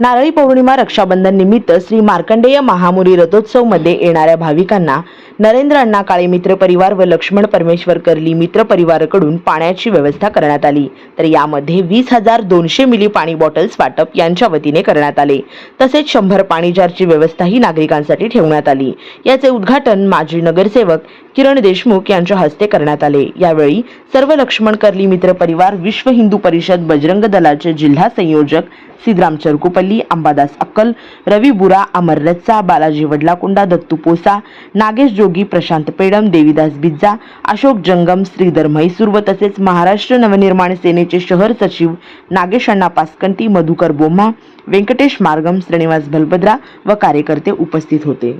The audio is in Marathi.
नारळी पौर्णिमा रक्षाबंधन निमित्त श्री मार्कंडेय महामुरी रथोत्सवमध्ये येणाऱ्या भाविकांना नरेंद्र अण्णा काळे मित्र परिवार व लक्ष्मण परमेश्वर करली मित्र परिवाराकडून पाण्याची व्यवस्था करण्यात आली. तर यामध्ये वीस हजार दोनशे मिली पाणी बॉटल्स वाटप यांच्या वतीने करण्यात आले. तसेच शंभर पाणी जारची व्यवस्थाही नागरिकांसाठी ठेवण्यात आली. याचे उद्घाटन माजी नगरसेवक किरण देशमुख यांच्या हस्ते करण्यात आले. यावेळी सर्व लक्ष्मण करली मित्र परिवार विश्व हिंदू परिषद बजरंग दलाचे जिल्हा संयोजक सिद्राम चरकुपल्ली अंबादास अक्कल रवी बुरा अमर रच्चा बालाजी वडलाकुंडा दत्तू पोसा नागेश योगी प्रशांत पेडम देवीदास बिज्जा अशोक जंगम श्रीधर म्हैसूर व तसेच महाराष्ट्र नवनिर्माण सेनेचे शहर सचिव नागेश अण्णा पासकंटी मधुकर बोम्हा व्यंकटेश मार्गम श्रीनिवास भलभद्रा व कार्यकर्ते उपस्थित होते.